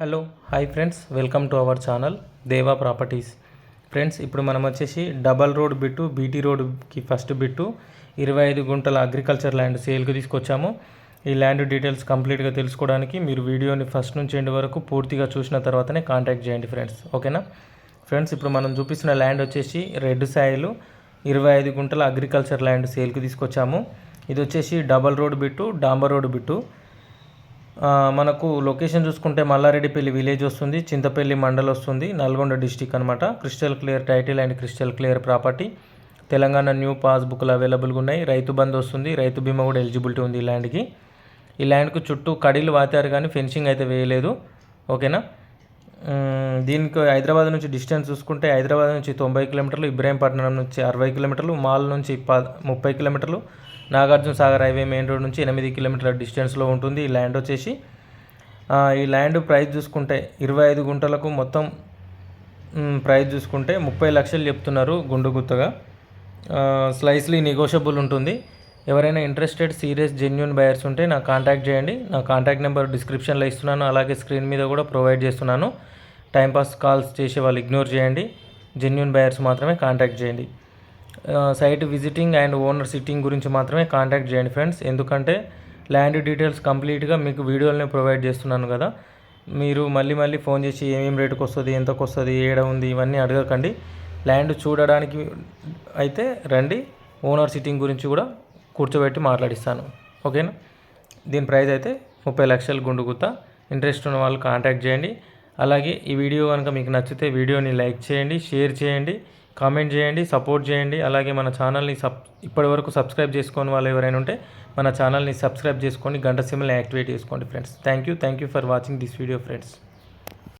Hello hi friends welcome to our channel Deva properties. Friends ఇప్పుడు మనం వచ్చేసి double road bit BT రోడ్కి first bit ఇరవై ఐదు గుంటల అగ్రికల్చర్ ల్యాండ్ సేల్కి తీసుకొచ్చాము. ఈ ల్యాండ్ డీటెయిల్స్ కంప్లీట్గా తెలుసుకోవడానికి మీరు వీడియోని ఫస్ట్ నుంచి ఎండ్ వరకు పూర్తిగా చూసిన తర్వాతనే కాంటాక్ట్ చేయండి ఫ్రెండ్స్ ఓకేనా? ఫ్రెండ్స్ ఇప్పుడు మనం చూపిస్తున్న ల్యాండ్ వచ్చేసి రెడ్ సాయిలు ఇరవై ఐదు గుంటల అగ్రికల్చర్ ల్యాండ్ సేల్కి తీసుకొచ్చాము. ఇది వచ్చేసి డబల్ రోడ్ బిట్టు డాంబర్ రోడ్ బిట్టు. మనకు లొకేషన్ చూసుకుంటే మల్లారెడ్డిపల్లి విలేజ్ వస్తుంది చింతపల్లి మండల్ వస్తుంది నల్గొండ డిస్టిక్ అనమాట crystal clear title and crystal clear property. Telangana new పాస్బుక్లు అవైలబుల్గా ఉన్నాయి. రైతు బంద్ వస్తుంది రైతు బీమా కూడా ఎలిజిబిలిటీ ఉంది ఈ ల్యాండ్కి. ఈ ల్యాండ్కు చుట్టూ కడీలు వాతారు కానీ ఫెన్సింగ్ అయితే వేయలేదు. ఓకేనా? దీనికి హైదరాబాద్ నుంచి డిస్టెన్స్ చూసుకుంటే హైదరాబాద్ నుంచి తొంభై కిలోమీటర్లు ఇబ్రాహీంపట్నం నుంచి అరవై కిలోమీటర్లు మాల్ నుంచి ప ముప్పై కిలోమీటర్లు Nagarjuna Sagar highway main road నుంచి ఎనిమిది కిలోమీటర్ల డిస్టెన్స్లో ఉంటుంది. ఈ ల్యాండ్ వచ్చేసి ఈ ల్యాండ్ ప్రైస్ చూసుకుంటే ఇరవై ఐదు గుంటలకు మొత్తం ప్రైస్ చూసుకుంటే ముప్పై లక్షలు చెప్తున్నారు గుండు గుత్తగా. స్లైస్లీ నెగోషియబుల్ ఉంటుంది. ఎవరైనా ఇంట్రెస్టెడ్ సీరియస్ జెన్యున్ బయర్స్ ఉంటే నాకు కాంటాక్ట్ చేయండి. నా కాంటాక్ట్ నెంబర్ డిస్క్రిప్షన్లో ఇస్తున్నాను. అలాగే స్క్రీన్ మీద కూడా ప్రొవైడ్ చేస్తున్నాను. టైంపాస్ కాల్స్ చేసే వాళ్ళు ఇగ్నోర్ చేయండి. జెన్యున్ బయర్స్ మాత్రమే కాంటాక్ట్ చేయండి. Site visiting and owner sitting గురించి మాత్రమే కాంటాక్ట్ చేయండి ఫ్రెండ్స్. ఎందుకంటే ల్యాండ్ డీటెయిల్స్ కంప్లీట్గా మీకు వీడియోలనే ప్రొవైడ్ చేస్తున్నాను కదా. మీరు మళ్ళీ మళ్ళీ ఫోన్ చేసి ఏమేమి రేటుకు వస్తుంది ఎంతకు వస్తుంది ఏడ ఉంది ఇవన్నీ అడగకండి. ల్యాండ్ చూడడానికి అయితే రండి. ఓనర్ సిట్టింగ్ గురించి కూడా కూర్చోబెట్టి మాట్లాడిస్తాను. ఓకేనా? దీని ప్రైస్ అయితే ముప్పై లక్షలు గుండు గుత్త. ఇంట్రెస్ట్ ఉన్న వాళ్ళు కాంటాక్ట్ చేయండి. అలాగే ఈ వీడియో కనుక మీకు నచ్చితే వీడియోని లైక్ చేయండి షేర్ చేయండి. కామెంట్ చేయండి సపోర్ట్ చేయండి. అలాగే మన ఛానల్ని సబ్ ఇప్పటివరకు సబ్స్క్రైబ్ చేసుకోని వాళ్ళు ఎవరైనా ఉంటే మన ఛానల్ని సబ్స్క్రైబ్ చేసుకొని గంట సిమ్ని యాక్టివేట్ చేసుకోండి friends. Thank you thank you for watching this video friends.